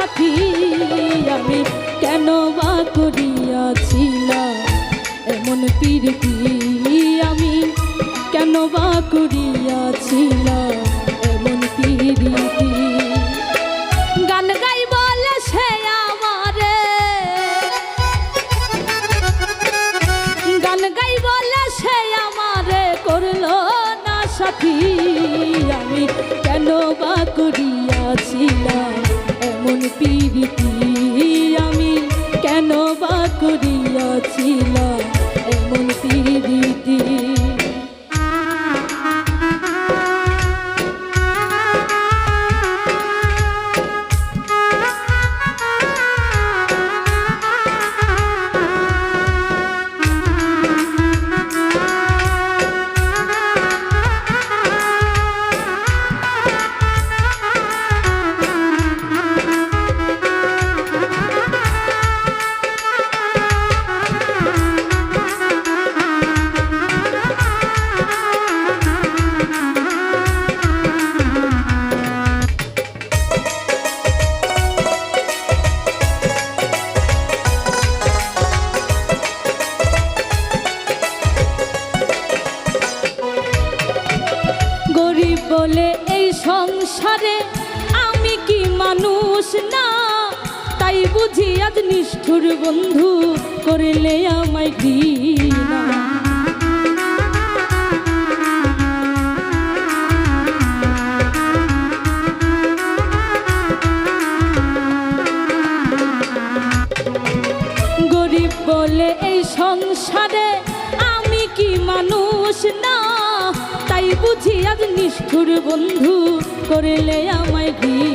সাথী আমি কেন বা করিয়াছিলাম? এমন পিরতি আমি কেন বা করিয়াছিলাম? এমন পিরিতি সংসারে আমি কি মানুষ না? তাই বুঝি আজ নিষ্ঠুর বন্ধু করলে আমায় ঘৃণা। গরিব বলে সংসারে আমি কি মানুষ না? তাই বুঝি আজ নিষ্ঠুর বন্ধু করলে আমায় ঘৃণা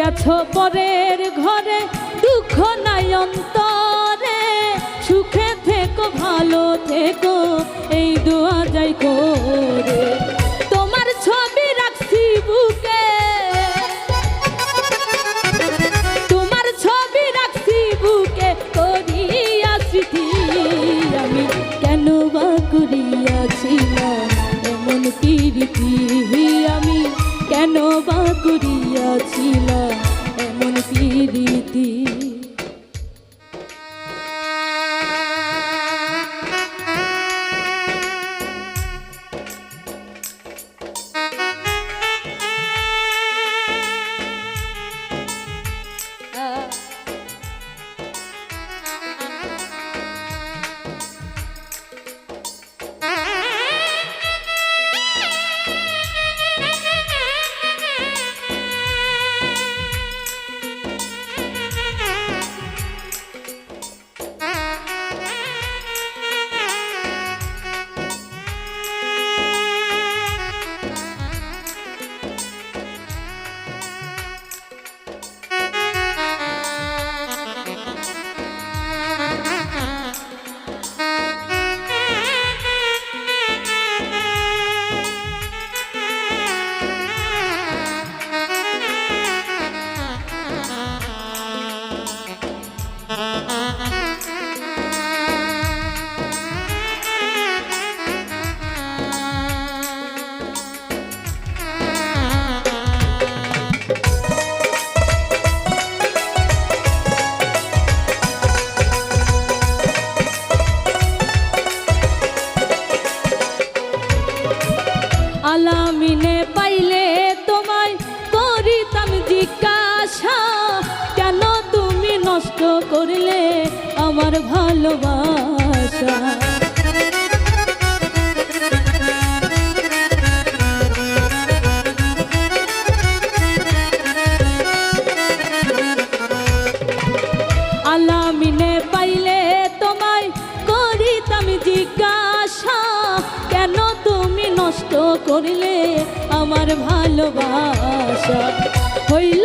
গেছো পরের ঘরে দুঃখ নাই অন্তরে। সুখে থেকো ভালো থেকো এই দোয়া যাই করে কেন বা করিয়াছিলাম এমন প্রীতি নষ্ট করলে আমার ভালোবাসা। পাইলে তোমায় কেন তুমি নষ্ট করিলে আমার ভালোবাসা? হইল